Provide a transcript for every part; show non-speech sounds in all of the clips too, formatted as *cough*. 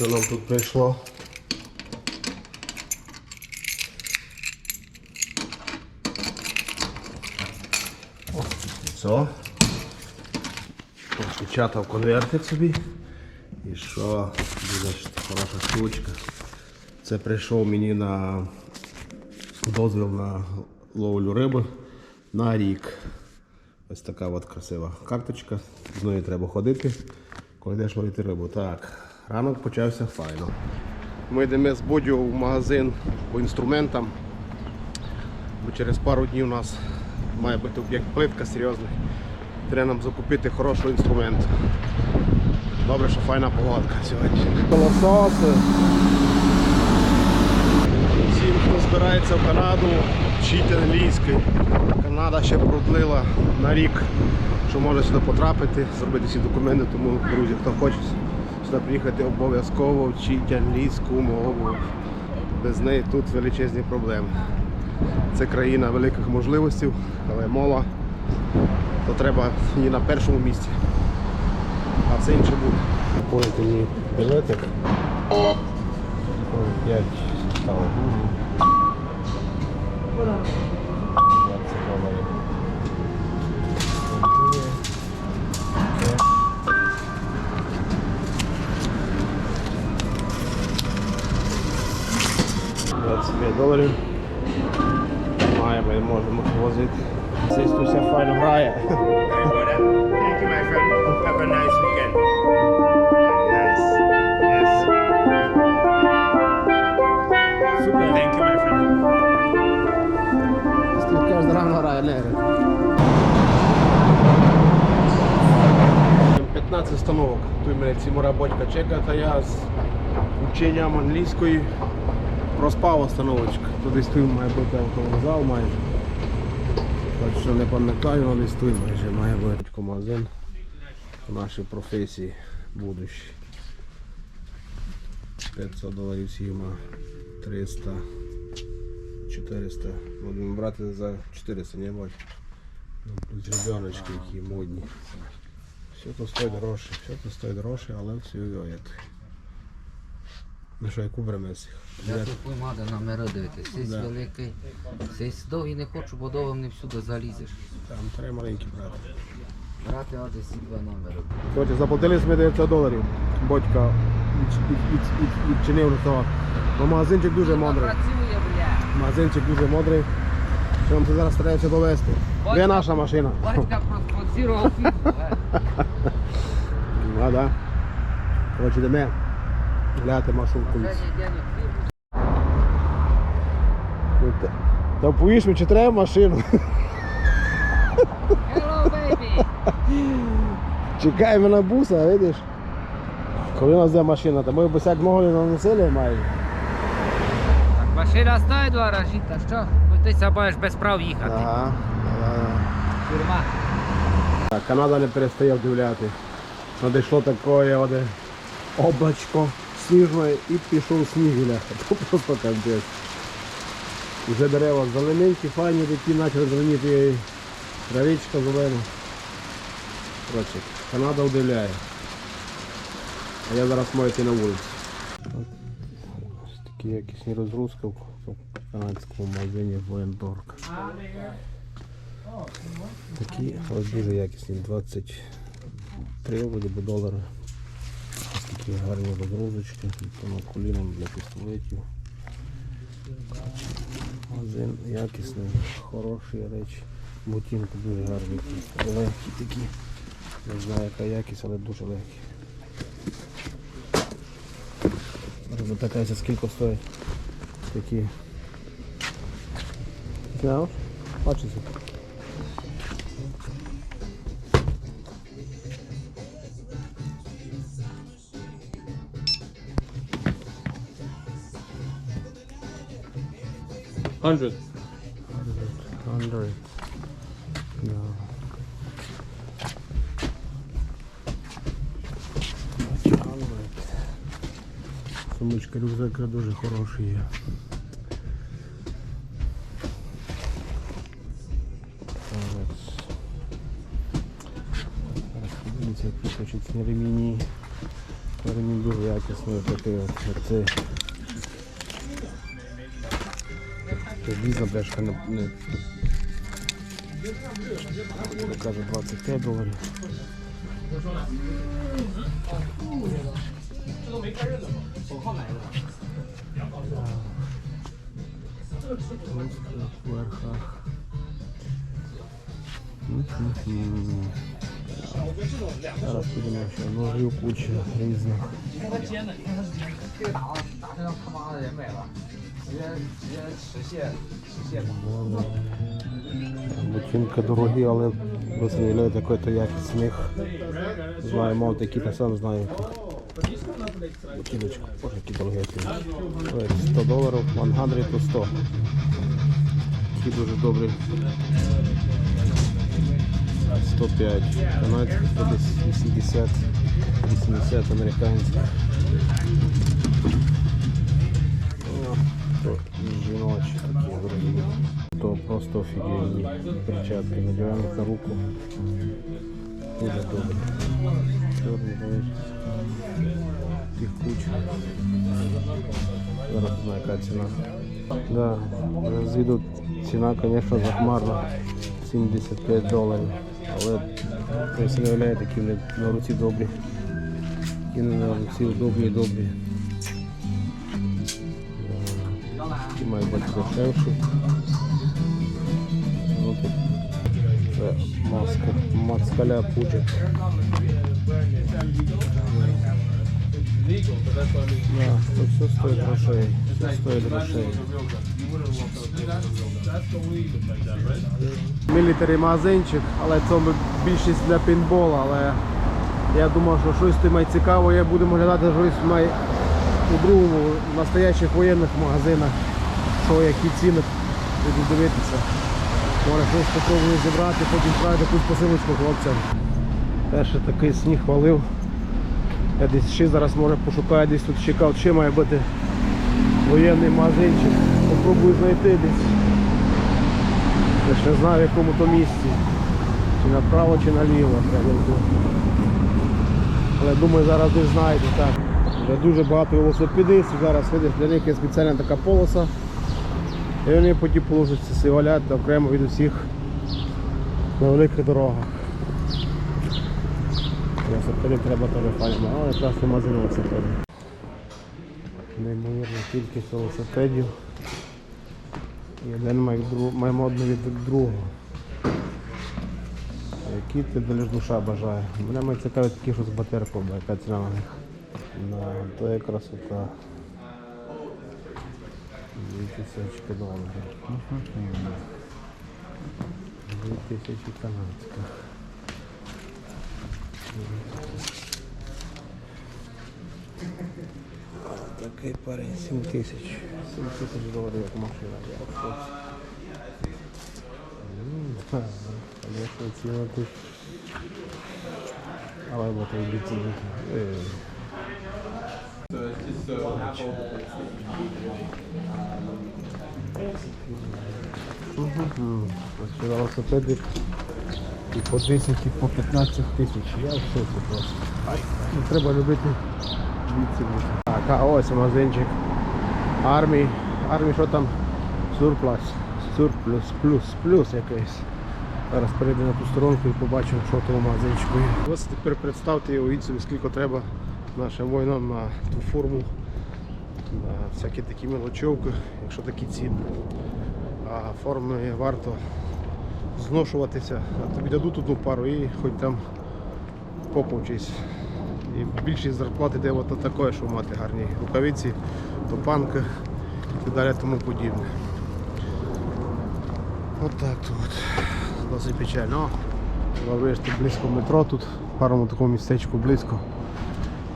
Що нам тут прийшло? О, Все. Початав конвертик собі. І що ж хороша штучка. Це прийшов мені на дозвіл на ловлю риби на рік. Ось така от красива карточка. З нею треба ходити, коли йдеш ловити рибу. Так, ранок почався файно. Ми йдемо з Бодю в магазин по інструментам. Бо через пару днів у нас має бути об'єкт плитка серйозний. Треба нам закупити хороший інструмент. Добре, що файна погодка сьогодні. Колососи. Всім, хто збирається в Канаду, вчіть англійський. Канада ще продлила на рік, що може сюди потрапити, зробити всі документи, тому, друзі, хто хоче сюди приїхати, обов'язково вчіть англійську мову. Без неї тут величезні проблеми. Це країна великих можливостей, але мова то треба її на першому місці. А все інше буде. Купуєте мені білетик. 5 стало. Доларів. Маємо і можемо возити. Тут файно грає. Thank you, my friend. Have a nice weekend. Thank you, my friend. Тут кожен грає негри. 15 установок. Тут мене Цімура Бодька чека, та я з ученням англійської проспав установочку. Тут десь тут має бути автовокзал майже. Так що не пам'ятаю, але десь тут майже має бути магазин нашій професії будущі. 500 доларів сіма, 300. 400. Будемо брати за 400, не бачу. Плюс ребеночки, які модні. Все тут стоїть дорожче, все тут стоїть дорожче, але все это. Ну що, яку беремо з? Я тут поймати номери дивитися. Сись Да. великий, сись довгий не хочу, бо довгим не всюди залізеш. Там треба маленькі брати. Брати адрес і два номери. Коротше, заплатили ми 900 доларів. Батька від- від- від- від- відчинив то. Ну, магазинчик дуже мудрий. Працює, бля. Магазинчик дуже мудрий. Що нам це зараз старається довести. Де Батька- наша машина? Батька проспонсірував фільм. *laughs* е. Ну, а, да. Коротше, йдемо гуляти машинку. Ну, Та, поїж, чи треба машину? Hello, baby. Чекаємо на буса, видиш? Коли нас де машина, то ми б сяк могли наносили майже. Так, машина стоїть в гаражі, та що? Бо ти ся без прав їхати. Ага. ага. Тюрма. Так, Канада не перестає вдивляти. Надійшло таке оде облачко сніжне і пішов сніг бляха. *laughs* Просто капець. Вже дерева зелененькі, файні такі, почали зеленіти травичка зелена. Коротше, Канада вдивляє. А я зараз маю йти на вулицю. Ось такі якісні розгрузки в канадському магазині Воєнторг. Такі ось дуже якісні, 23 вроді би долари. Ось такі гарні розгрузочки, тому коліном для пістолетів. Магазин якісний, хороші речі. Ботинки дуже гарні, легкі такі. Не знаю яка якість, але дуже легкі. Зараз скільки стоять такі. Знаєш? Бачите? Hundred. Hundred. No. Сумочка рюкзака дуже хороший є. Зараз подивимося, ремені. Ремінь дуже якісний такий от цей. Бляшка не, не каже 25 доларів. В верхах. Зараз підемо ще ножів куча різних. Це, це дорогі, але вигляд якої-то якісних. Знаємо такі, та сам знаю. Ботиночку, боже, які дорогі ботинки. 100 доларів, 100 по 100. Такі дуже добрі. 105, канадських, 80, 80 американських. Жіночі такі дорогі. То просто офігенні перчатки. Надіваємо на руку. Дуже добре. Чорний. Їх куча. Зараз не знаю, яка ціна. Да, з виду ціна, звісно, захмарна. 75 доларів. Але собі уявляєте, на руці. Які вони на руці добрі і добрі. Ті мають бути дешевші. Ну, Це маска. Москаля пуджик. Да, тут все стоїть грошей. Все стоїть грошей. Мілітарі магазинчик, але це більшість для пейнтбола, але я думав, що щось має цікаво, я будемо глядати щось має у другому в настоящих воєнних магазинах, що які ціни буду дивитися. Може щось спробую зібрати, потім відправити якусь посилочку хлопцям. Перший такий сніг валив. Я десь ще зараз може пошукаю, десь тут чекав, чи має бути воєнний магазинчик. Попробую знайти десь. Я ще не знаю в якому то місці. Чи направо, чи наліво. Але думаю зараз десь знайду. Так. Вже дуже багато велосипедистів. Зараз видиш, для них є спеціальна така полоса. І вони потім положаться сивалят окремо від усіх на великих дорогах. Велосипедів треба теж файно, але якраз нема за велосипедів. Неймовірна кількість велосипедів. І один має, дру... модно від другого. Які ти лиш душа бажає. Мене цікавить такі, що з батерком, яка ціна на них. На то є красота. 2000 доларів. Дві тисячі канадських. Такий парень 7 тисяч. 7 тисяч доларів як машина. М, ціна тут. Але бо той біцінник. Ось велосипеди і по 10, і по 15 тисяч. Я в шоці просто. Ну, треба любити бути. Так, а ось магазинчик. Армії. Армії що там? Сурплас. Сурплюс, плюс, плюс якийсь. Зараз перейду на ту сторонку і побачимо, що тому магазинчику є. Ось тепер представте уявіть собі, скільки треба нашим воїнам на ту форму, на всякі такі мелочовки, якщо такі ціни. А форми варто зношуватися. А тобі дадуть одну пару і хоч там поповчись. І більшість зарплати йде от таке, щоб мати гарні рукавиці, топанки і так далі тому подібне. От так то от. Досить печально. О, тут близько метро, тут в гарному такому містечку близько.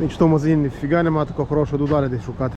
Ніч в тому магазині ніфіга немає такого хорошого, йду далі десь шукати.